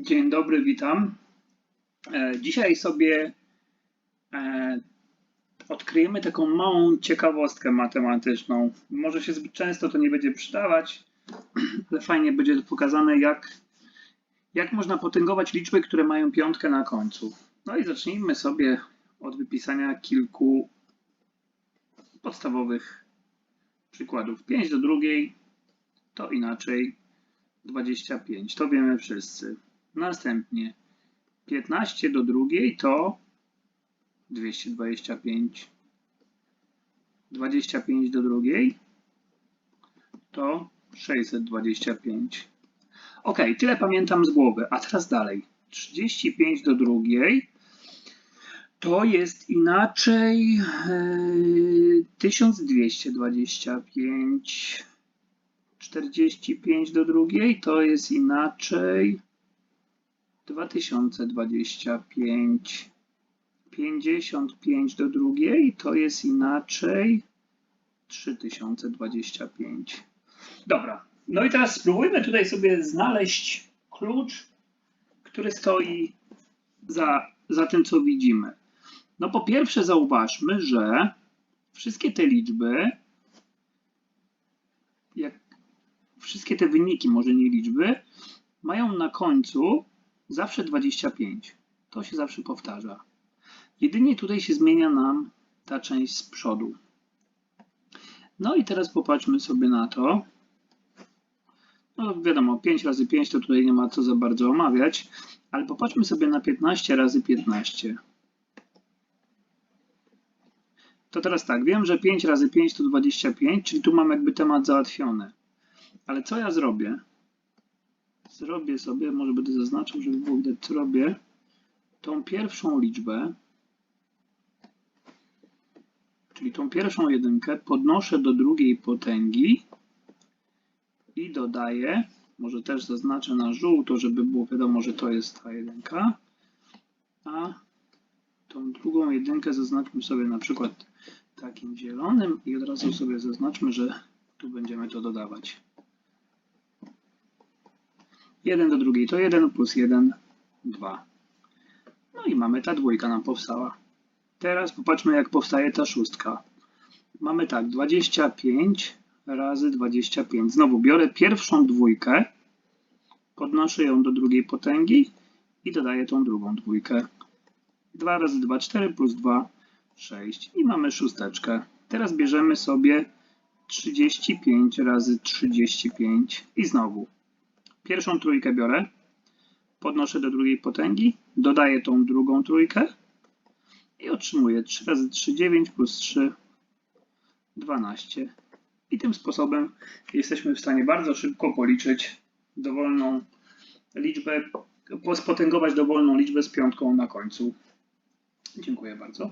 Dzień dobry, witam. E, Dzisiaj sobie e, odkryjemy taką małą ciekawostkę matematyczną. Może się zbyt często to nie będzie przydawać, ale fajnie będzie pokazane, jak, jak można potęgować liczby, które mają piątkę na końcu. No i zacznijmy sobie od wypisania kilku podstawowych przykładów. 5 do drugiej to inaczej 25. To wiemy wszyscy. Następnie 15 do drugiej to 225. 25 do drugiej to 625. Ok, tyle pamiętam z głowy. A teraz dalej. 35 do drugiej to jest inaczej yy, 1225. 45 do drugiej to jest inaczej 2025. 55 do drugiej to jest inaczej 3025. Dobra, no i teraz spróbujmy tutaj sobie znaleźć klucz, który stoi za, za tym, co widzimy. No po pierwsze zauważmy, że wszystkie te liczby, jak wszystkie te wyniki, może nie liczby, mają na końcu zawsze 25. To się zawsze powtarza. Jedynie tutaj się zmienia nam ta część z przodu. No i teraz popatrzmy sobie na to. No wiadomo, 5 razy 5 to tutaj nie ma co za bardzo omawiać, ale popatrzmy sobie na 15 razy 15. To teraz tak, wiem, że 5 razy 5 to 25, czyli tu mam jakby temat załatwiony. Ale co ja zrobię? Zrobię sobie, może będę zaznaczył, żeby było widać, co robię. Tą pierwszą liczbę, czyli tą pierwszą jedynkę, podnoszę do drugiej potęgi i dodaję, może też zaznaczę na żółto, żeby było wiadomo, że to jest ta jedynka, a tą drugą jedynkę zaznaczmy sobie na przykład takim zielonym i od razu sobie zaznaczmy, że tu będziemy to dodawać. 1 do drugiej to 1 plus 1, 2. No i mamy ta dwójka nam powstała. Teraz popatrzmy jak powstaje ta szóstka. Mamy tak, 25 razy 25. Znowu biorę pierwszą dwójkę, podnoszę ją do drugiej potęgi i dodaję tą drugą dwójkę. 2 razy 2, 4 plus 2, 6. I mamy szósteczkę. Teraz bierzemy sobie 35 razy 35 i znowu Pierwszą trójkę biorę, podnoszę do drugiej potęgi, dodaję tą drugą trójkę i otrzymuję 3 razy 3, 9 plus 3, 12. I tym sposobem jesteśmy w stanie bardzo szybko policzyć dowolną liczbę, spotęgować dowolną liczbę z piątką na końcu. Dziękuję bardzo.